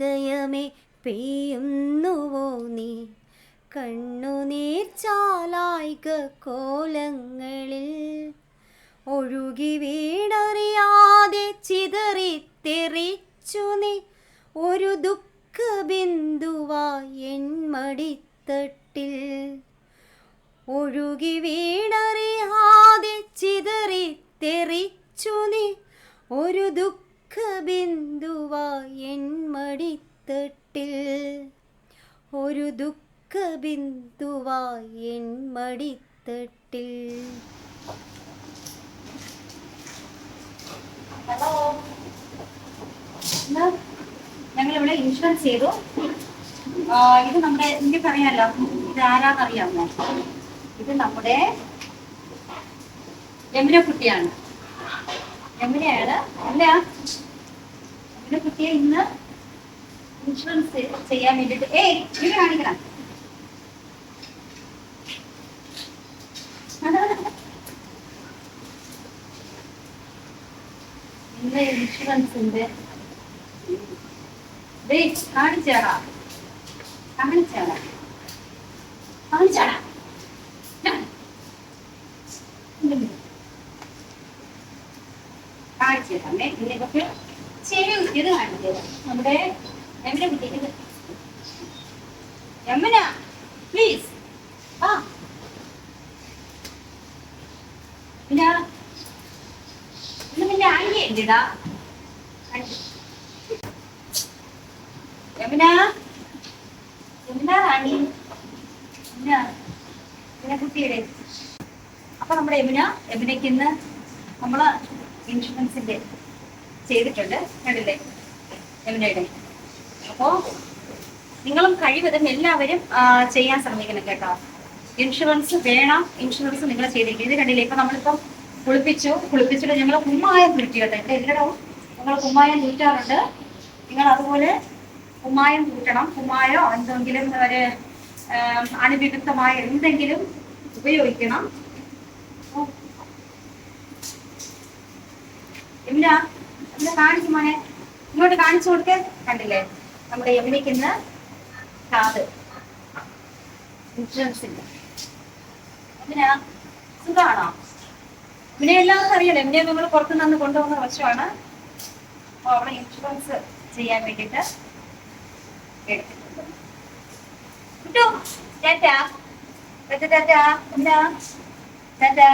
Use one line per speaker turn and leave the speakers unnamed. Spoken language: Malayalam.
മഴമേ പെയ്യുന്നുവോ നീ? കണ്ണുനീർ ചാലായിക കോലങ്ങളിൽ ഒഴുകി വീണറിയാതെ ചിതറിത്തെറിച്ചു നീ. ഒരു ദുഃഖ ബിന്ദുവായി എൻ മടിത്തട്ടിൽ ഒഴുകി വീണറിയാതെ ചിതറിത്തെറിച്ചു നീ. ഒരു ദുഃഖ ബിന്ദുവായി എൻ മടിത്തട്ടിൽ ഒരു ദുഃഖ ബിന്ദുവായി എൻ മടിത്തട്ടിൽ ഹലോ ഞങ്ങൾ ഇവിടെ ഇൻഷുറൻസ് ചെയ്തു ഇത് നമ്മുടെ എനിക്ക് അറിയാലോ ഇത് ആരാന്നറിയാമോ? ഇത് നമ്മുടെ യമുന കുട്ടിയാണ്. യമുനയാണ് അല്ല യമുന കുട്ടിയെ ഇന്ന് ഇൻഷുറൻസ് ചെയ്യാൻ വേണ്ടിട്ട് ഏയ് ഇത് കാണിക്കണം ഇന്ന് ഇൻഷുറൻസിന്റെ ദേ കാണിച്ചാടാ കാണിച്ചാടാ കാണിച്ചാടാ കാണിച്ചു തരാമേ ഇതിനെ കുറിച്ച് ചെവി കുത്തിയത് കാണിച്ചു തരാം നമ്മുടെ യമുന കുത്തിയത് എമ്മന പ്ലീസ് ആ. അപ്പൊ നമ്മുടെ യമുന യമുനയ്ക്ക് ഇന്ന് നമ്മൾ ഇൻഷുറൻസിന്റെ ചെയ്തിട്ടുണ്ട്. കണ്ടില്ലേ? യമുനയുടെ അപ്പോ നിങ്ങളും കഴിവതും എല്ലാവരും ചെയ്യാൻ ശ്രമിക്കണം കേട്ടോ. ഇൻഷുറൻസ് വേണം. ഇൻഷുറൻസ് നിങ്ങൾ ചെയ്തിരിക്കും ഇത് കണ്ടില്ലേ? ഇപ്പൊ നമ്മളിപ്പം കുളിപ്പിച്ചു. കുളിപ്പിച്ചിട്ട് ഞങ്ങൾ കുമ്മായം കുളിച്ചു കേട്ടോ. ഇവിടെ എല്ലായിടവും നിങ്ങൾ കുമ്മായം കുറ്റാറുണ്ട് നിങ്ങൾ അതുപോലെ കുമ്മായം കൂട്ടണം. കുമ്മായോ എന്തെങ്കിലും ഒരു അണുവിമുക്തമായ എന്തെങ്കിലും ഉപയോഗിക്കണം. ഓ. യമുന കാണിച്ചു മോനെ. ഇങ്ങോട്ട് കാണിച്ചു കൊടുക്കേ. കണ്ടില്ലേ? നമ്മുടെ എമ്മിക്ക് ഇന്ന് കാത്. ഇൻഷുറൻസ് ഇല്ല. യമുന സുഖാണോ? യമുനെ എല്ലാവർക്കും അറിയാലോ. എമ്മിനെ നമ്മൾ പുറത്തു നിന്ന് കൊണ്ടുപോകുന്ന വശമാണ് അപ്പോൾ അവിടെ ഇൻഷുറൻസ് ചെയ്യാൻ വേണ്ടിട്ട് എടുത്തിട്ടുണ്ട്. കിട്ടോ ടാറ്റാ. ടാറ്റാ ടാറ്റാ.